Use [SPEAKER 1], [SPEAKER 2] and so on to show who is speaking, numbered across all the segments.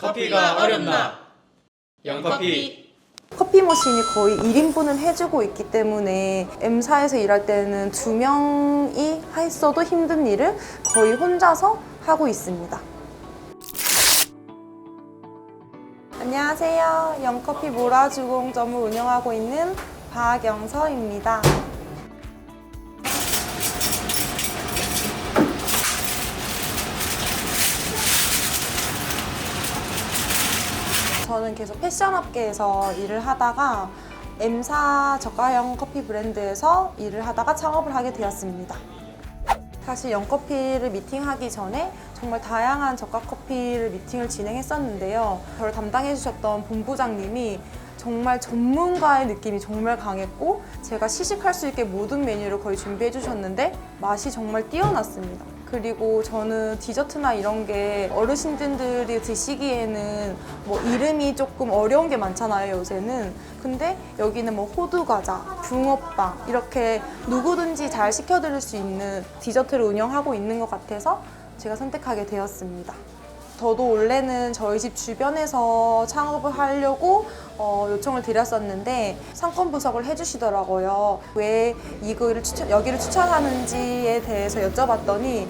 [SPEAKER 1] 커피가 어렵나? 영커피.
[SPEAKER 2] 커피 머신이 거의 1인분을 해주고 있기 때문에 M사에서 일할 때는 두 명이 했어도 힘든 일을 거의 혼자서 하고 있습니다. 안녕하세요. 영커피 모라주공 점을 운영하고 있는 박영서입니다. 저는 계속 패션 업계에서 일을 하다가 M사 저가형 커피 브랜드에서 일을 하다가 창업을 하게 되었습니다. 사실 영커피를 미팅하기 전에 정말 다양한 저가 커피를 미팅을 진행했었는데요. 저를 담당해 주셨던 본부장님이 정말 전문가의 느낌이 정말 강했고 제가 시식할 수 있게 모든 메뉴를 거의 준비해 주셨는데 맛이 정말 뛰어났습니다. 그리고 저는 디저트나 이런 게 어르신들이 드시기에는 뭐 이름이 조금 어려운 게 많잖아요 요새는 근데 여기는 뭐 호두 과자, 붕어빵 이렇게 누구든지 잘 시켜드릴 수 있는 디저트를 운영하고 있는 것 같아서 제가 선택하게 되었습니다. 저도 원래는 저희 집 주변에서 창업을 하려고 어, 요청을 드렸었는데 상권 분석을 해주시더라고요. 왜 이거를 추천, 여기를 추천하는지에 대해서 여쭤봤더니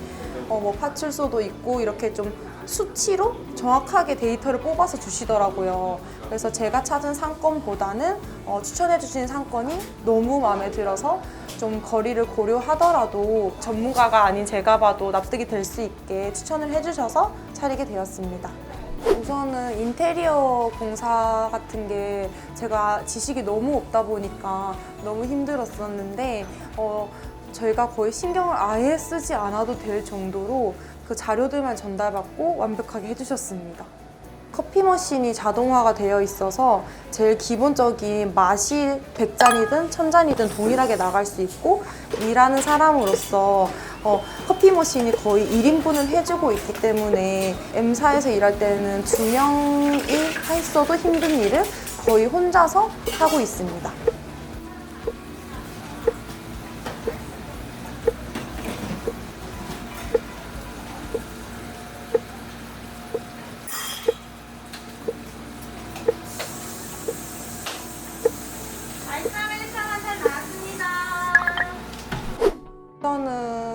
[SPEAKER 2] 어, 뭐 파출소도 있고 이렇게 좀 수치로 정확하게 데이터를 뽑아서 주시더라고요. 그래서 제가 찾은 상권보다는 어, 추천해 주신 상권이 너무 마음에 들어서 좀 거리를 고려하더라도 전문가가 아닌 제가 봐도 납득이 될 수 있게 추천을 해주셔서 차리게 되었습니다. 우선은 인테리어 공사 같은 게 제가 지식이 너무 없다 보니까 너무 힘들었었는데 어, 저희가 거의 신경을 아예 쓰지 않아도 될 정도로 그 자료들만 전달받고 완벽하게 해주셨습니다. 커피 머신이 자동화가 되어 있어서 제일 기본적인 맛이 100잔이든 1000잔이든 동일하게 나갈 수 있고 일하는 사람으로서 어, 커피 머신이 거의 1인분을 해주고 있기 때문에 M사에서 일할 때는 두 명이 했어도 힘든 일을 거의 혼자서 하고 있습니다.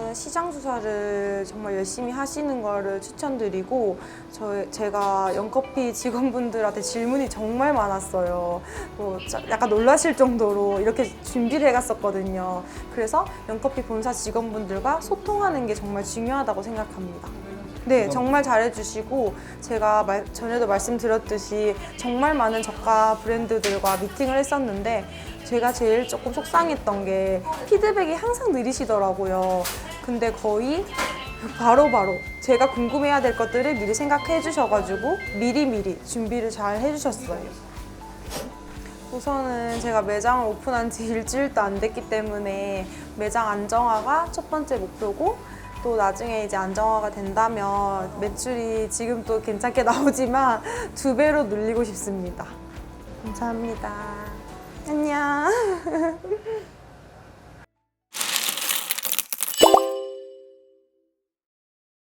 [SPEAKER 2] 저는 시장 조사를 정말 열심히 하시는 거를 추천드리고 저 제가 영커피 직원분들한테 질문이 정말 많았어요. 또 짜- 약간 놀라실 정도로 이렇게 준비를 해갔었거든요. 그래서 영커피 본사 직원분들과 소통하는 게 정말 중요하다고 생각합니다. 네, 정말 잘해주시고 제가 말- 전에도 말씀드렸듯이 정말 많은 저가 브랜드들과 미팅을 했었는데 제가 제일 조금 속상했던 게 피드백이 항상 느리시더라고요. 근데 거의 바로 바로 제가 궁금해야 될 것들을 미리 생각해 주셔가지고 미리미리 준비를 잘 해주셨어요. 우선은 제가 매장을 오픈한 지 일주일도 안 됐기 때문에 매장 안정화가 첫 번째 목표고 또 나중에 이제 안정화가 된다면 매출이 지금 또 괜찮게 나오지만 두 배로 늘리고 싶습니다. 감사합니다. 안녕.